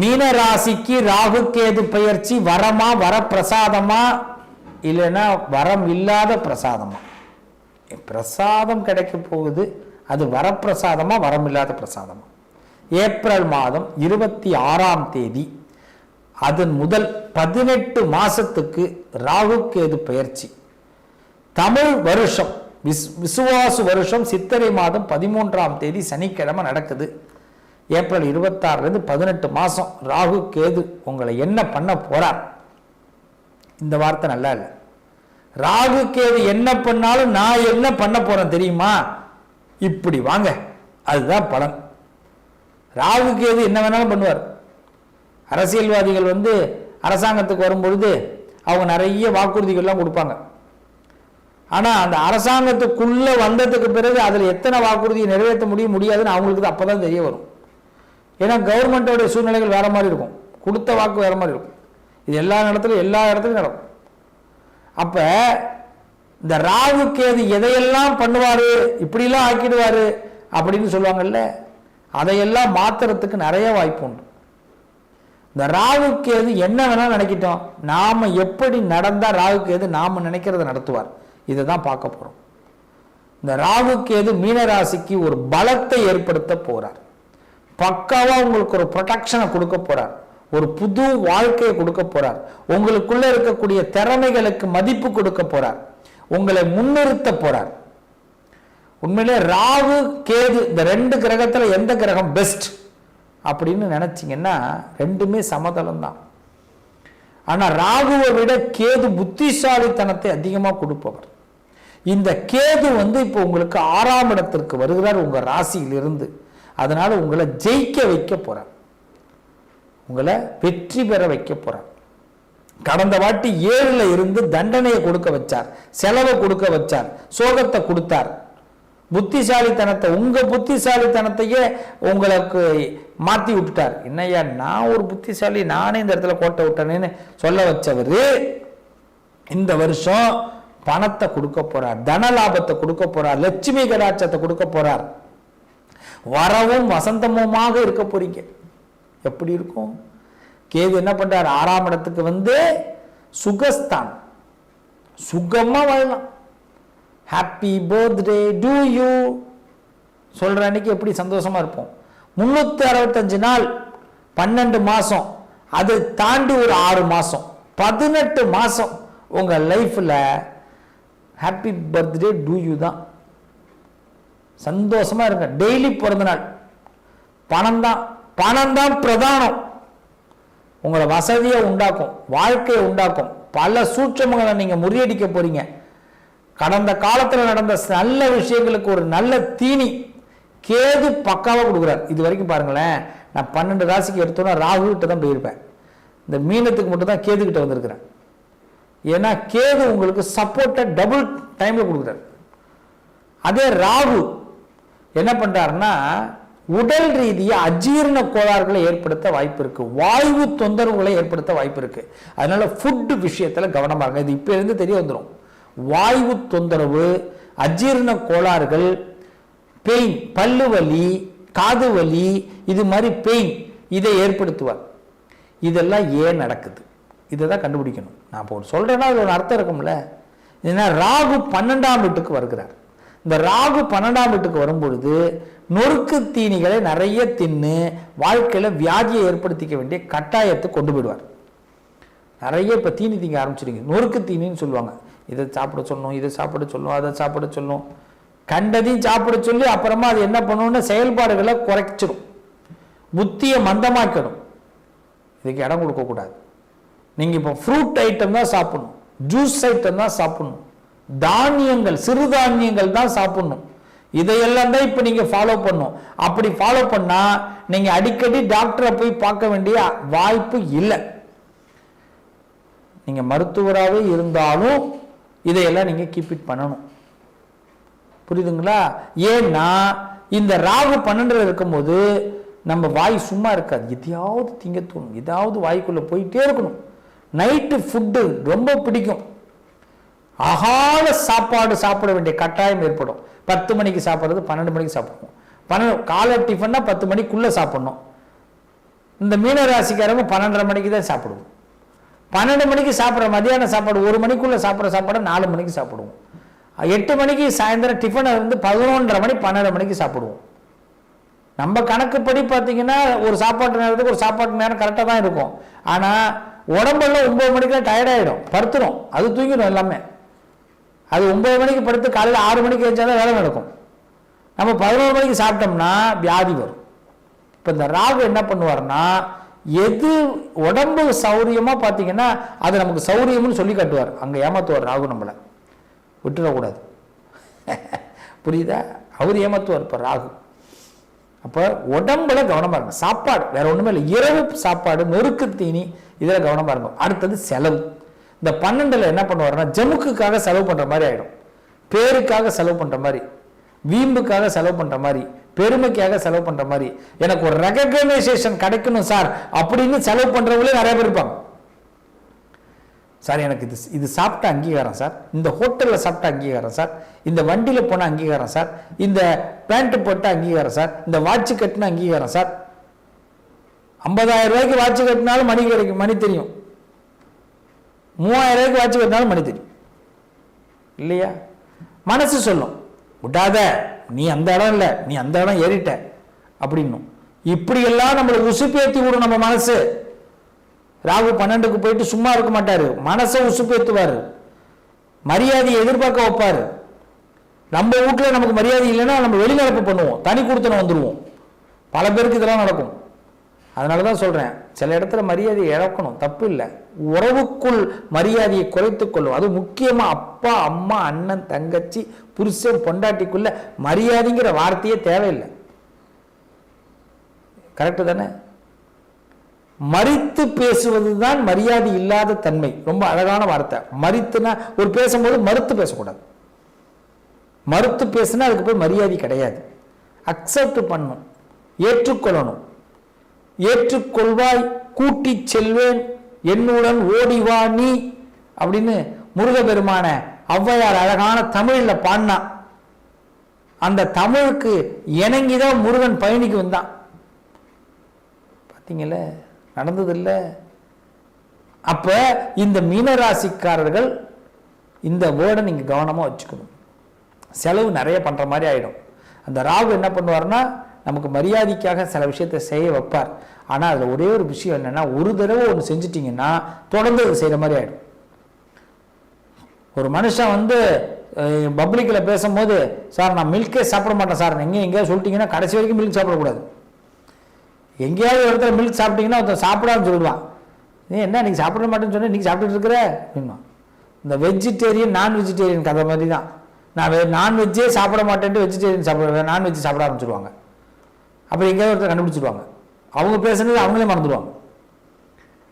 மீன ராசிக்கு ராகு கேது பயிற்சி வரமா வரப்பிரசாதமா இல்லைன்னா வரம் இல்லாத பிரசாதமா? பிரசாதம் கிடைக்க போகுது அது வரப்பிரசாதமா வரம் இல்லாத பிரசாதமா? ஏப்ரல் மாதம் இருபத்தி ஆறாம் தேதி அதன் முதல் பதினெட்டு மாசத்துக்கு ராகு கேது பயிற்சி. தமிழ் வருஷம் விஸ் விசுவாசு வருஷம் சித்திரை மாதம் பதிமூன்றாம் தேதி சனிக்கிழமை நடக்குது. ஏப்ரல் இருபத்தாறுலேருந்து பதினெட்டு மாதம் ராகு கேது உங்களை என்ன பண்ண போகிறார் இந்த வார்த்தை நல்லா இல்லை. ராகு கேது என்ன பண்ணாலும் நான் என்ன பண்ண போகிறேன் தெரியுமா? இப்படி வாங்க. அதுதான் பலன். ராகு கேது என்ன வேணாலும் பண்ணுவார். அரசியல்வாதிகள் வந்து அரசாங்கத்துக்கு வரும்பொழுது அவங்க நிறைய வாக்குறுதிகள்லாம் கொடுப்பாங்க. ஆனால் அந்த அரசாங்கத்துக்குள்ளே வந்ததுக்கு பிறகு அதில் எத்தனை வாக்குறுதியை நிறைவேற்ற முடியும் முடியாதுன்னு அவங்களுக்கு அப்போ தான் தெரிய வரும். ஏன்னா கவர்மெண்ட்டோடைய சூழ்நிலைகள் வேறு மாதிரி இருக்கும். கொடுத்த வாக்கு வேறு மாதிரி இருக்கும். இது எல்லா இடத்துலையும் எல்லா இடத்துலையும் நடக்கும். அப்போ இந்த ராகு கேது எதையெல்லாம் பண்ணுவார் இப்படிலாம் ஆக்கிடுவார் அப்படின்னு சொல்லுவாங்கல்ல அதையெல்லாம் மாத்துறதுக்கு நிறைய வாய்ப்பு உண்டு. இந்த ராகு கேது என்ன வேணாலும் நினைக்கிட்டோம். நாம் எப்படி நடந்தால் ராகு கேது நாம் நினைக்கிறத நடத்துவார். இதை தான் பார்க்க போகிறோம் இந்த ராகு கேது மீனராசிக்கு ஒரு பலத்தை ஏற்படுத்த போகிறார் பக்காவாக உங்களுக்கு ஒரு ப்ரொடெக்ஷனை கொடுக்க போகிறார் ஒரு புது வாழ்க்கையை கொடுக்க போகிறார் உங்களுக்குள்ளே இருக்கக்கூடிய திறமைகளுக்கு மதிப்பு கொடுக்க போகிறார் உங்களை முன்னிறுத்த போகிறார் உண்மையிலே ராகு கேது இந்த ரெண்டு கிரகத்தில் எந்த கிரகம் பெஸ்ட் அப்படின்னு நினச்சிங்கன்னா ரெண்டுமே சமதளம் தான். ஆனால் ராகுவை விட கேது புத்திசாலித்தனத்தை அதிகமாக கொடுப்பவர். இந்த கேது வந்து இப்போ உங்களுக்கு ஆறாம் இடத்திற்கு வருகிறார் உங்கள் ராசியிலிருந்து. அதனால் உங்களை ஜெயிக்க வைக்க போகிறார் உங்களை வெற்றி பெற வைக்க போறார் கடந்த வாட்டி ஏழில் இருந்து தண்டனையை கொடுக்க வச்சார் செலவை கொடுக்க வச்சார் சோகத்தை கொடுத்தார். புத்திசாலித்தனத்தை உங்கள் புத்திசாலித்தனத்தையே உங்களுக்கு மாற்றி விட்டுட்டார். என்னய்யா நான் ஒரு புத்திசாலி நானே இந்த இடத்துல கோட்டை விட்டேனேன்னு சொல்ல வச்சவர் இந்த வருஷம் பணத்தை கொடுக்க போறார் தன லாபத்தை கொடுக்க போறார் லட்சுமி கடாட்சத்தை கொடுக்க போறார். வரவும் வசந்தமுமாக இருக்க போறீங்க. எப்படி இருக்கும்? கேது என்ன பண்றார்? ஆறாம் இடத்துக்கு வந்து சுகஸ்தான் சுகமா வாழலாம். ஹாப்பி பர்த்டே டு யூ சொல்ற அன்னைக்கு எப்படி சந்தோஷமா இருப்போம்? முன்னூத்தி அறுபத்தஞ்சு நாள் பன்னெண்டு மாசம். அதை தாண்டி ஒரு ஆறு மாசம். பதினெட்டு மாசம் உங்க லைஃப்ல ஹாப்பி பர்த்டே டு யூ தான். சந்தோஷமா இருங்க. டெய்லி பிறந்த நாள் பணம் தான் பணம் தான் பிரதானம். உங்களை வசதியை உண்டாக்கும். வாழ்க்கையை உண்டாக்கும். பல சூட்சமங்களை நீங்க முறியடிக்க போறீங்க. கடந்த காலத்தில் நடந்த நல்ல விஷயங்களுக்கு ஒரு நல்ல தீனி கேது பக்காவாக கொடுக்குறார். இது வரைக்கும் பாருங்களேன். நான் பன்னெண்டு ராசிக்கு எடுத்தோன்னா ராகு கிட்ட தான் போயிருப்பேன். இந்த மீனத்துக்கு மட்டும் தான் கேது கிட்ட வந்திருக்கிறேன். ஏன்னா கேது உங்களுக்கு சப்போர்ட்டை டபுள் டைமில் கொடுக்குறாரு. அதே ராகு என்ன பண்ணுறாருன்னா உடல் ரீதியாக அஜீரண கோளாறுகளை ஏற்படுத்த வாய்ப்பு இருக்குது வாய்வு தொந்தரவுகளை ஏற்படுத்த வாய்ப்பு இருக்குது அதனால ஃபுட்டு விஷயத்தில் கவனமாக இருங்க. இது இப்ப இருந்து தெரிய வந்துடும் வாய்வு தொந்தரவு அஜீரண கோளாறுகள் பெயின் பல்லு வலி காது வலி இது மாதிரி பெயின் இதை ஏற்படுத்துவார் இதெல்லாம் ஏன் நடக்குது? இதை தான் கண்டுபிடிக்கணும். நான் இப்போ சொல்கிறேன்னா அது ஒரு அர்த்தம் இருக்கும்ல. ஏன்னா ராகு பன்னெண்டாம் வீட்டுக்கு வருகிறார். இந்த ராகு பன்னெண்டாம் வீட்டுக்கு வரும்பொழுது நொறுக்கு தீனிகளை நிறைய தின்னு வாழ்க்கையில் வியாதியை ஏற்படுத்திக்க வேண்டிய கட்டாயத்தை கொண்டு போயிடுவார். நிறைய இப்போ தீனி திங்க ஆரம்பிச்சிடுங்க நொறுக்கு தீனின்னு சொல்லுவாங்க. இதை சாப்பிட சொல்லணும் இதை சாப்பிட சொல்லணும் அதை சாப்பிட சொல்லணும் கண்டதையும் சாப்பிட சொல்லி அப்புறமா அது என்ன பண்ணணும்னு செயல்பாடுகளை குறைச்சிடும். புத்தியை மந்தமாக்கிடும். இதுக்கு இடம் கொடுக்கக்கூடாது. நீங்கள் இப்போ ஃப்ரூட் ஐட்டம் தான் சாப்பிடணும். ஜூஸ் ஐட்டம் தான் சாப்பிடணும். தானியங்கள் சிறுதானியங்கள் தான் சாப்பிடணும். இதையெல்லாம் தான் இப்போ நீங்கள் ஃபாலோ பண்ணும். அப்படி ஃபாலோ பண்ணால் நீங்கள் அடிக்கடி டாக்டரை போய் பார்க்க வேண்டிய வாய்ப்பு இல்லை. நீங்கள் மருத்துவராகவே இருந்தாலும் இதையெல்லாம் நீங்கள் கீப் இட் பண்ணணும். புரியுதுங்களா? ஏன்னா இந்த ராகு பன்னெண்டுல இருக்கும்போது நம்ம வாய் சும்மா இருக்காது. எதையாவது திங்க தோணும். ஏதாவது வாய்க்குள்ளே போயிட்டே இருக்கணும். நைட்டு ஃபுட்டு ரொம்ப பிடிக்கும். அகால சாப்பாடு சாப்பிட வேண்டிய கட்டாயம் ஏற்படும். பத்து மணிக்கு சாப்பிட்றது பன்னெண்டு மணிக்கு சாப்பிடுவோம் பன்னெண்டு காலை டிஃபன்னா பத்து மணிக்குள்ளே சாப்பிட்ணும். இந்த மீன ராசிக்காரங்க பன்னெண்டரை மணிக்கு தான் சாப்பிடுவோம். பன்னெண்டு மணிக்கு சாப்பிட்ற மதியான சாப்பாடு ஒரு மணிக்குள்ளே சாப்பிட்ற சாப்பாடு நாலு மணிக்கு சாப்பிடுவோம். எட்டு மணிக்கு சாயந்தரம் டிஃபனை வந்து பதினொன்றரை மணி பன்னெண்டு மணிக்கு சாப்பிடுவோம். நம்ம கணக்குப்படி பார்த்தீங்கன்னா ஒரு சாப்பாட்டு நேரத்துக்கு ஒரு சாப்பாட்டு நேரம் கரெக்டாக தான் இருக்கும். ஆனால் உடம்பெல்லாம் ஒம்பது மணிக்கெல்லாம் டயர்டாயிடும் பருத்துரும் அது தூங்கிடும் எல்லாமே. அது ஒம்பது மணிக்கு படுத்து காலையில் ஆறு மணிக்கு எழுந்தாதான் வேலை நடக்கும். நம்ம பதினோரு மணிக்கு சாப்பிட்டோம்னா வியாதி வரும். இப்போ இந்த ராகு என்ன பண்ணுவார்னா எது உடம்பு சௌரியமாக பார்த்தீங்கன்னா அது நமக்கு சௌரியம்னு சொல்லி காட்டுவார். அங்கே ஏமாத்துவார் ராகு நம்மளை. விட்டுறக்கூடாது. புரியுதா? அவர் ஏமாத்துவார் இப்போ ராகு. அப்போ உடம்புல கவனமாக இருக்கும் சாப்பாடு வேற ஒன்றுமே இல்லை. இரவு சாப்பாடு நொறுக்கு தீனி இதில் கவனமாக இருக்கும் அடுத்தது செலவு. இந்த பன்னெண்டில் என்ன பண்ணுவாருன்னா ஜமுக்குக்காக செலவு பண்ணுற மாதிரி ஆகிடும் பேருக்காக செலவு பண்ணுற மாதிரி வீம்புக்காக செலவு பண்ணுற மாதிரி பெருமைக்காக செலவு பண்ணுற மாதிரி எனக்கு ஒரு ரெகக்னைசேஷன் கிடைக்கணும் சார் அப்படின்னு செலவு பண்ணுறவங்களே நிறைய பேர் இருப்பாங்க. சார் எனக்கு இது இது சாப்பிட்ட அங்கீகாரம் சார். இந்த ஹோட்டலில் சாப்பிட்ட அங்கீகாரம் சார். இந்த வண்டியில் போன அங்கீகாரம் சார். இந்த பேண்ட்டு போட்ட அங்கீகாரம் சார். இந்த வாட்ச் கட்டின அங்கீகாரம் சார். ஐம்பதாயிரம் ரூபாய்க்கு வாட்ச் கட்டினாலும் மணி கிடைக்கும் மணி தெரியும். மூவாயிரம் ரூபாய்க்கு வச்சு வந்தாலும் மணி தெரியும். இல்லையா? மனசு சொல்லும் விடாத நீ அந்த இடம் இல்லை நீ அந்த இடம் ஏறிட்ட அப்படின்னும். இப்படியெல்லாம் நம்மளை உசுப்பேத்தி விடும் நம்ம மனசு. ராகு பன்னெண்டுக்கு போயிட்டு சும்மா இருக்க மாட்டார். மனசை உசுப்பேத்துவார். மரியாதையை எதிர்பார்க்க வைப்பார். நம்ம வீட்டுல நமக்கு மரியாதை இல்லைன்னா நம்ம வெளிநடப்பு பண்ணுவோம். தனி கொடுத்தன வந்துடுவோம் பல பேருக்கு இதெல்லாம் நடக்கும். அதனால தான் சொல்றேன் சில இடத்துல மரியாதையை இழக்கணும் தப்பு இல்லை. உறவுக்குள் மரியாதையை குறைத்து கொள்ளும். அது முக்கியமா அப்பா அம்மா அண்ணன் தங்கச்சி புருஷன் பொண்டாட்டிக்குள்ள மரியாதைங்கிற வார்த்தையே தேவையில்லை. கரெக்டு தானே? மறித்து பேசுவது தான் மரியாதை இல்லாத தன்மை. ரொம்ப அழகான வார்த்தை. மறித்துனா ஒரு பேசும்போது மறுத்து பேசக்கூடாது. மறுத்து பேசுனா அதுக்கு போய் மரியாதை கிடையாது. அக்செப்ட் பண்ணும். ஏற்றுக்கொள்ளணும். ஏற்றுக்கொள்வாய் கூட்டிச் செல்வேன் என்னுடன் ஓடிவா நீ அப்படின்னு முருகபெருமான ஔவையார் அழகான தமிழில் பாடினான் அந்த தமிழுக்கு இணங்கிதான் முருகன் பயணிக்கு வந்தான். பார்த்தீங்கள நடந்ததில்ல. அப்ப இந்த மீனராசிக்காரர்கள் இந்த வேர்டை நீங்கள் கவனமாக வச்சுக்கணும். செலவு நிறைய பண்ணுற மாதிரி ஆயிடும். அந்த ராகு என்ன பண்ணுவார்னா நமக்கு மரியாதைக்காக சில விஷயத்தை செய்ய வைப்பார். ஆனால் அதில் ஒரே ஒரு விஷயம் என்னென்னா ஒரு தடவை ஒன்று செஞ்சிட்டிங்கன்னா தொடர்ந்து அது செய்கிற மாதிரி ஆகிடும் ஒரு மனுஷன் வந்து பப்ளிக்கில் பேசும்போது சார் நான் மில்கே சாப்பிட மாட்டேன் சார். நீங்கள் எங்கேயாவது சொல்லிட்டீங்கன்னா கடைசி வரைக்கும் மில்க் சாப்பிடக்கூடாது. எங்கேயாவது ஒரு இடத்துல மில்க் சாப்பிட்டீங்கன்னா ஒருத்தன் சாப்பிடான்னு சொல்லுவான். நீ என்ன நீ சாப்பிட மாட்டேன்னு சொன்னால் நீங்க சாப்பிட்டுட்டு இருக்கிற? அப்படின்னா இந்த வெஜிடேரியன் நான் வெஜிடேரியன் கதை மாதிரி தான். நான் நான்வெஜ்ஜே சாப்பிட மாட்டேன்ட்டு வெஜிடேரியன் சாப்பிட நான்வெஜ் சாப்பிட ஆரம்பிச்சிருவாங்க. அப்புறம் எங்கேயாவது ஒருத்தர் கண்டுபிடிச்சிருவாங்க. அவங்க பேசுனது அவங்களே மறந்துடுவாங்க.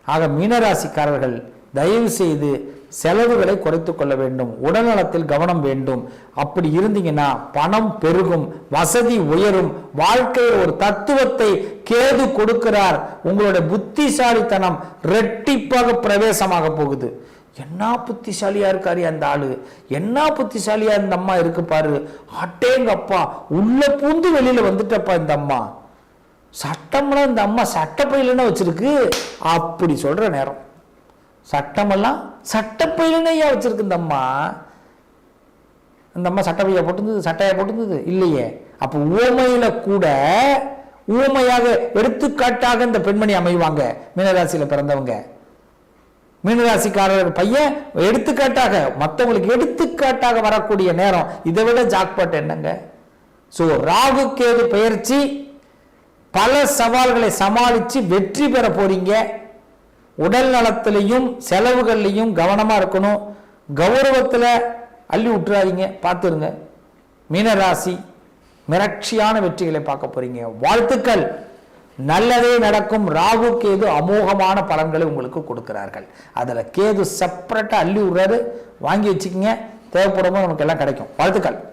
ஆக மீனராசிக்காரர்கள் தயவு செய்து செலவுகளை குறைத்து கொள்ள வேண்டும். உடல்நலத்தில் கவனம் வேண்டும். அப்படி இருந்தீங்கன்னா பணம் பெருகும் வசதி உயரும். வாழ்க்கையில் ஒரு தத்துவத்தை கேது கொடுக்கிறார். உங்களுடைய புத்திசாலித்தனம் ரெட்டிப்பாக பிரவேசமாக போகுது. என்ன புத்திசாலியாக இருக்காரு அந்த ஆள்? என்ன புத்திசாலியாக இந்த அம்மா இருக்கு பாரு? அட்டேங்கப்பா உள்ள பூந்து வெளியில் வந்துட்டப்பா இந்த அம்மா. சட்டம்லாம் இந்த அம்மா சட்டப்பையிலன்னு வச்சிருக்கு. அப்படி சொல்கிற நேரம். சட்டமெல்லாம் சட்டப்பையிலனையா வச்சுருக்கு இந்த அம்மா. இந்த அம்மா சட்டப்பையா போட்டிருந்தது சட்டையா போட்டிருந்தது? இல்லையே. அப்போ ஊமையில் கூட ஊமையாக எடுத்துக்காட்டாக இந்த பெண்மணி அமைவாங்க. மீனராசியில் பிறந்தவங்க. மீனராசிக்காரர் பையன் எடுத்துக்காட்டாக மற்றவங்களுக்கு எடுத்துக்காட்டாக வரக்கூடிய நேரம். இதை விட ஜாக்பாட் என்னங்க? ஸோ ராகு கேது பயிற்சி பல சவால்களை சமாளித்து வெற்றி பெற போறீங்க. உடல் நலத்திலையும் செலவுகள்லையும் கவனமாக இருக்கணும். கௌரவத்தில் அள்ளி விட்டுறாதீங்க பார்த்துருங்க. மீனராசி மிரட்சியான வெற்றிகளை பார்க்க போறீங்க. வாழ்த்துக்கள். நல்லதே நடக்கும். ராகு கேது அமோகமான பலன்களை உங்களுக்கு கொடுக்கிறார்கள். அதில் கேது செப்பரேட்டாக அள்ளி விடுறாரு. வாங்கி வச்சுக்கோங்க. தேவைப்படும் போது நமக்கு எல்லாம் கிடைக்கும். வாழ்த்துக்கள்.